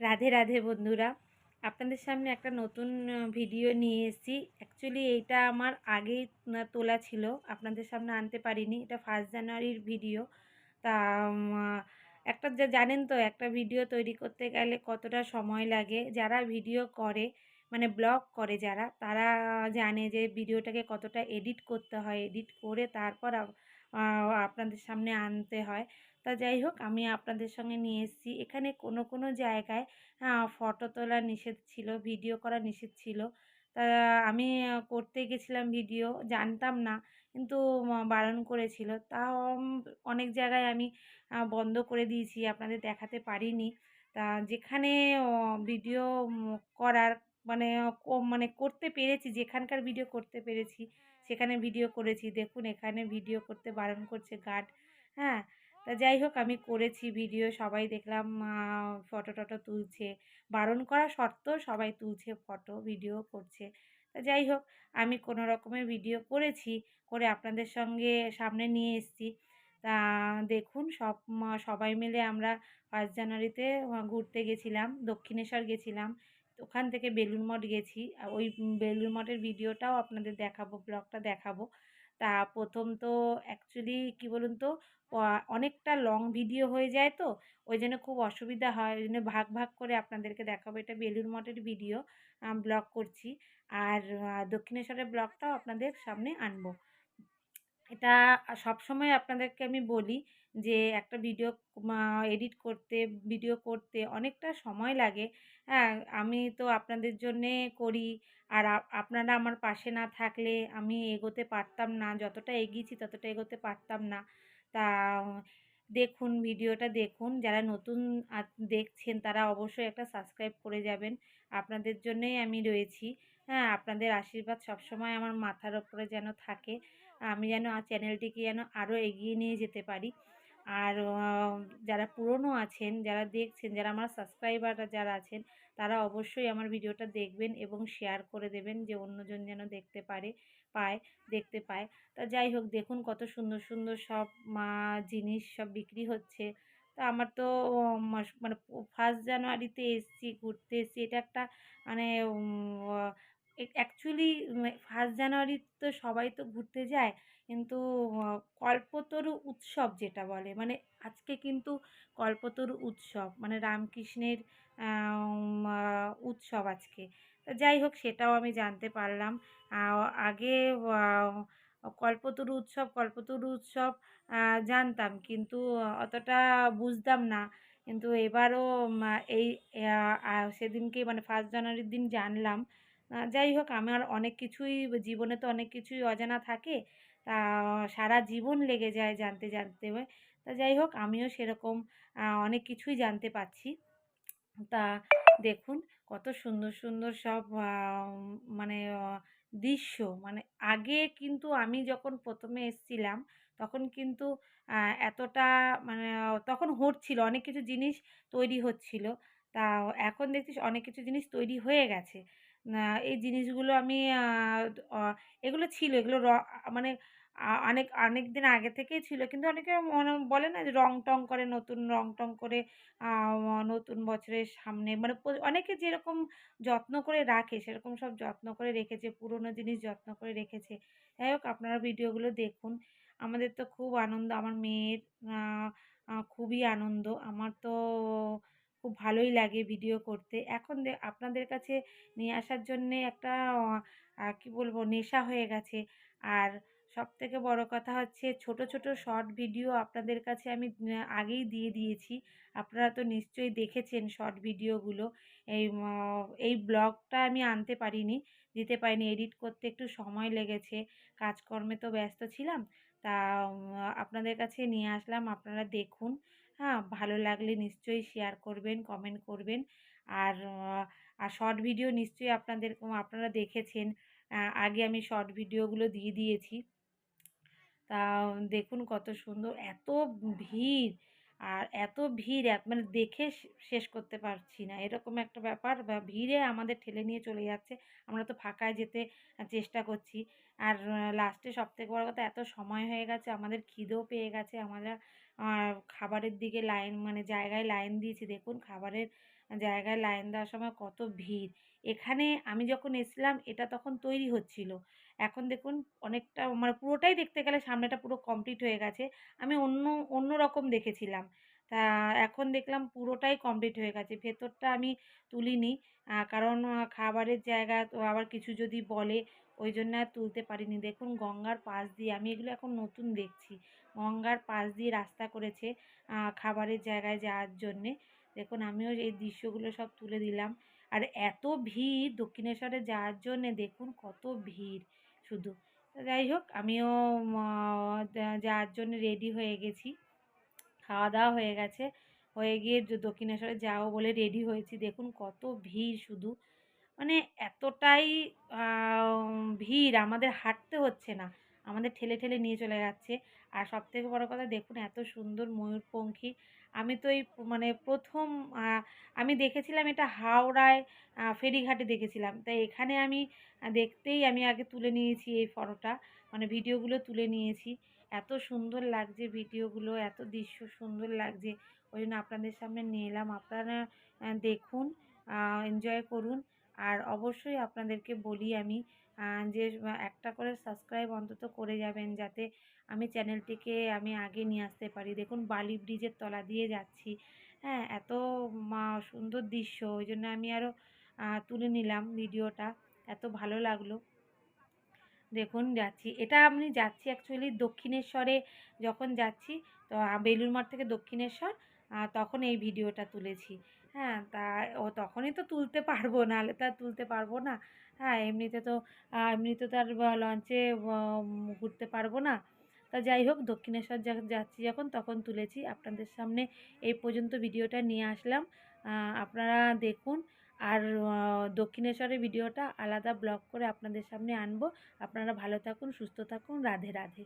রাধে রাধে বন্ধুরা। আপনাদের সামনে একটা নতুন ভিডিও নিয়ে এসেছি। অ্যাকচুয়ালি এইটা আমার আগেই তোলা ছিল। আপনাদের সামনে আনতে পারিনি। এটা ফার্স্ট জানুয়ারির ভিডিও তা একটা যা, জানেন তো, একটা ভিডিও তৈরি করতে গেলে কতটা সময় লাগে। যারা ভিডিও করে মানে ব্লগ করে যারা, তারা জানে যে ভিডিওটাকে কতটা এডিট করতে হয়। এডিট করে তারপর আপনাদের সামনে আনতে হয়। তা যাই হোক, আমি আপনাদের সঙ্গে নিয়ে এসেছি। এখানে কোনো কোনো জায়গায় ফটো তোলা নিষেধ ছিল, ভিডিও করা নিষেধ ছিল। তা আমি করতে গেছিলাম ভিডিও, জানতাম না, কিন্তু বারণ করেছিল। তাও অনেক জায়গায় আমি বন্ধ করে দিয়েছি, আপনাদের দেখাতে পারিনি। তা যেখানে ভিডিও করার মানে মানে করতে পেরেছি, যেখানকার ভিডিও করতে পেরেছি সেখানে ভিডিও করেছি, দেখুন এখানে ভিডিও করতে বারণ করছে গার্ড হ্যাঁ? তা যাই হোক আমি করেছি ভিডিও সবাই দেখলাম ফটো টটো তুলছে। বারণ করা সত্ত্বেও সবাই তুলছে ফটো ভিডিও করছে। তা যাই হোক, আমি কোনো রকমের ভিডিও করেছি, করে আপনাদের সঙ্গে সামনে নিয়ে এসেছি। তা দেখুন সব, সবাই মিলে আমরা ফার্স্ট জানুয়ারিতে ঘুরতে গেছিলাম, দক্ষিণেশ্বর গেছিলাম। ওখান থেকে বেলুন মঠ গেছি। ওই বেলুন মঠের ভিডিওটাও আপনাদের দেখাবো, ব্লগটা দেখাবো। তা প্রথম তো অ্যাকচুয়ালি কী বলুন তো অনেকটা লং ভিডিও হয়ে যায় তো, ওই জন্য খুব অসুবিধা হয়। ওই জন্য ভাগ ভাগ করে আপনাদেরকে দেখাবো। এটা বেলুর মঠের ভিডিও ব্লগ করছি। আর দক্ষিণেশ্বরের ব্লগটাও আপনাদের সামনে আনব। এটা সবসময় আপনাদেরকে আমি বলি যে, একটা ভিডিও এডিট করতে, ভিডিও করতে অনেকটা সময় লাগে। হ্যাঁ আমি তো আপনাদের জন্যে করি। আর আপনারা আমার পাশে না থাকলে আমি এগোতে পারতাম না, যতটা এগিয়েছি ততটা এগোতে পারতাম না। তা দেখুন, ভিডিওটা দেখুন। যারা নতুন দেখছেন তারা অবশ্যই একটা সাবস্ক্রাইব করে যাবেন। আপনাদের জন্যই আমি রয়েছি। হ্যাঁ আপনাদের আশীর্বাদ সবসময় আমার মাথার ওপরে যেন থাকে। আমি যেন চ্যানেলটিকে যেন আরও এগিয়ে নিয়ে যেতে পারি। আর যারা পুরনো আছেন, যারা দেখছেন, যারা আমার সাবস্ক্রাইবাররা যারা আছেন, তারা অবশ্যই আমার ভিডিওটা দেখবেন এবং শেয়ার করে দেবেন যে অন্যজন যেন দেখতে পারে, পায়, দেখতে পায়। তা যাই হোক, দেখুন কত সুন্দর সুন্দর সব মা জিনিস সব বিক্রি হচ্ছে। তা আমার তো মানে ফার্স্ট জানুয়ারিতে এসছি, ঘুরতে এসছি। এটা একটা মানে অ্যাকচুয়ালি ফার্স্ট জানুয়ারি তো সবাই তো ঘুরতে যায়। কিন্তু কল্পতরু উৎসব যেটা বলে মানে আজকে কিন্তু কল্পতরু উৎসব মানে রামকৃষ্ণের উৎসব আজকে। যাই হোক, সেটাও আমি জানতে পারলাম। আগে কল্পতরু উৎসব কল্পতরু উৎসব জানতাম, কিন্তু অতটা বুঝতাম না। কিন্তু এবারও এই সেদিনকে মানে ফার্স্ট জানুয়ারির দিন জানলাম। যাই হোক, আমার অনেক কিছুই জীবনে তো অনেক কিছুই অজানা থাকে। তা সারা জীবন লেগে যায় জানতে জানতে। তা যাই হোক, আমিও সেরকম অনেক কিছুই জানতে পারছি। তা দেখুন, কত সুন্দর সুন্দর সব মানে দৃশ্য। মানে আগে কিন্তু আমি যখন প্রথমে এসছিলাম, তখন কিন্তু এতটা মানে তখন হচ্ছিল, অনেক কিছু জিনিস তৈরি হচ্ছিল। তা এখন দেখছিস অনেক কিছু জিনিস তৈরি হয়ে গেছে। এই জিনিসগুলো আমি এগুলো ছিল। এগুলো মানে অনেক অনেক দিন আগে থেকেই ছিল। কিন্তু অনেকে বলে না যে রং টং করে নতুন রং টং করে নতুন বছরের সামনে মানে অনেকে যেরকম যত্ন করে রাখে, সেরকম সব যত্ন করে রেখেছে, পুরনো জিনিস যত্ন করে রেখেছে। যাই হোক, আপনারা ভিডিওগুলো দেখুন। আমাদের তো খুব আনন্দ, আমার মেয়ের খুবই আনন্দ। আমার তো খুব ভালোই লাগে ভিডিও করতে। এখন আপনাদের কাছে নিয়ে আসার জন্যে একটা কী বলব, নেশা হয়ে গেছে। আর সব থেকে বড় কথা হচ্ছে, ছোট ছোট, শর্ট ভিডিও আপনাদের কাছে আমি আগেই দিয়ে দিয়েছি। আপনারা তো নিশ্চয়ই দেখেছেন শর্ট ভিডিওগুলো। এই এই ব্লগটা আমি আনতে পারিনি, দিতে পারিনি, এডিট করতে একটু সময় লেগেছে। কাজকর্মে তো ব্যস্ত ছিলাম। তা আপনাদের কাছে নিয়ে আসলাম, আপনারা দেখুন। হ্যাঁ ভালো লাগলে নিশ্চয়ই শেয়ার করবেন কমেন্ট করবেন। আর আর শর্ট ভিডিও নিশ্চয়ই আপনাদের আপনারা দেখেছেন। আগে আমি শর্ট ভিডিওগুলো দিয়ে দিয়েছি। তা, দেখুন কত সুন্দর, এত ভিড়। আর এত ভিড় মানে দেখে শেষ করতে পারছি না। এরকম একটা ব্যাপার, বা ভিড়ে আমাদের ঠেলে নিয়ে চলে যাচ্ছে। আমরা তো ফাঁকায় যেতে চেষ্টা করছি। আর লাস্টে সবথেকে বড় কথা, এত সময় হয়ে গেছে, আমাদের খিদেও পেয়ে গেছে, আমরা খাবারের দিকে লাইন মানে জায়গায় লাইন দিয়েছি। দেখুন খাবারের জায়গায় লাইন দেওয়ার সময় কত ভিড়। এখানে আমি যখন এসছিলাম, এটা তখন তৈরি হচ্ছিল। এখন দেখুন অনেকটা মানে পুরোটাই দেখতে গেলে সামনেটা পুরো কমপ্লিট হয়ে গেছে। আমি অন্য অন্য রকম দেখেছিলাম। তা এখন দেখলাম পুরোটাই কমপ্লিট হয়ে গেছে। ভেতরটা আমি তুলিনি। কারণ খাবারের জায়গা তো আবার কিছু যদি বলে, ওই জন্য আর তুলতে পারিনি। দেখুন গঙ্গার পাশ দিয়ে আমি এগুলো এখন নতুন দেখছি। গঙ্গার পাশ দিয়ে রাস্তা করেছে খাবারের জায়গায় যাওয়ার জন্যে। দেখুন আমিও এই দৃশ্যগুলো সব তুলে দিলাম। আর এত ভিড় দক্ষিণেশ্বরে যাওয়ার জন্যে দেখুন কত ভিড় শুধু। যাই হোক, আমিও যাওয়ার জন্য রেডি হয়ে গেছি। খাওয়া দাওয়া হয়ে গেছে। হয়ে গিয়ে দক্ষিণেশ্বরে যাব বলে রেডি হয়েছি। দেখুন কত ভিড় শুধু। মানে এতটাই ভিড়। আমাদের হাঁটতে হচ্ছে না। আমাদের ঠেলে ঠেলে নিয়ে চলে যাচ্ছে। আর সবথেকে বড় কথা, দেখুন এত সুন্দর ময়ূরপঙ্খী। আমি তো এই মানে প্রথম আমি দেখেছিলাম এটা হাওড়ায় ফেরিঘাটে দেখেছিলাম। তাই এখানে আমি দেখতেই আমি আগে তুলে নিয়েছি এই ফটোটা। মানে ভিডিওগুলো তুলে নিয়েছি। এত সুন্দর লাগছে ভিডিওগুলো, এত দৃশ্য সুন্দর লাগছে। ওই জন্য আপনাদের সামনে নিয়ে এলাম। আপনারা দেখুন এনজয় করুন। আর অবশ্যই আপনাদেরকে বলি আমি যে একটা করে সাবস্ক্রাইব অন্তত করে যাবেন যাতে আমি চ্যানেলটিকে আমি আগে নিয়ে আসতে পারি। দেখুন, বালি ব্রিজের তলা দিয়ে যাচ্ছি। হ্যাঁ এত সুন্দর দৃশ্য। ওই জন্য আমি আরও তুলে নিলাম ভিডিওটা। এত ভালো লাগল। দেখুন, যাচ্ছি। এটা আমি যাচ্ছি অ্যাকচুয়ালি দক্ষিণেশ্বরে যখন যাচ্ছি, তো বেলুর মঠ থেকে দক্ষিণেশ্বর তখন এই ভিডিওটা তুলেছি। হ্যাঁ তা ও তখনই তো তুলতে পারব, নাহলে তো আর তুলতে পারব না। হ্যাঁ এমনিতে তো এমনিতে তো আর লঞ্চে ঘুরতে পারব না। তা যাই হোক, দক্ষিণেশ্বর যাচ্ছি যখন, তখন তুলেছি। আপনাদের সামনে এই পর্যন্ত ভিডিওটা নিয়ে আসলাম। আপনারা দেখুন আর দক্ষিণেশ্বরের ভিডিওটা আলাদা ব্লগ করে আপনাদের সামনে আনব। আপনারা ভালো থাকুন, সুস্থ থাকুন, রাধে রাধে।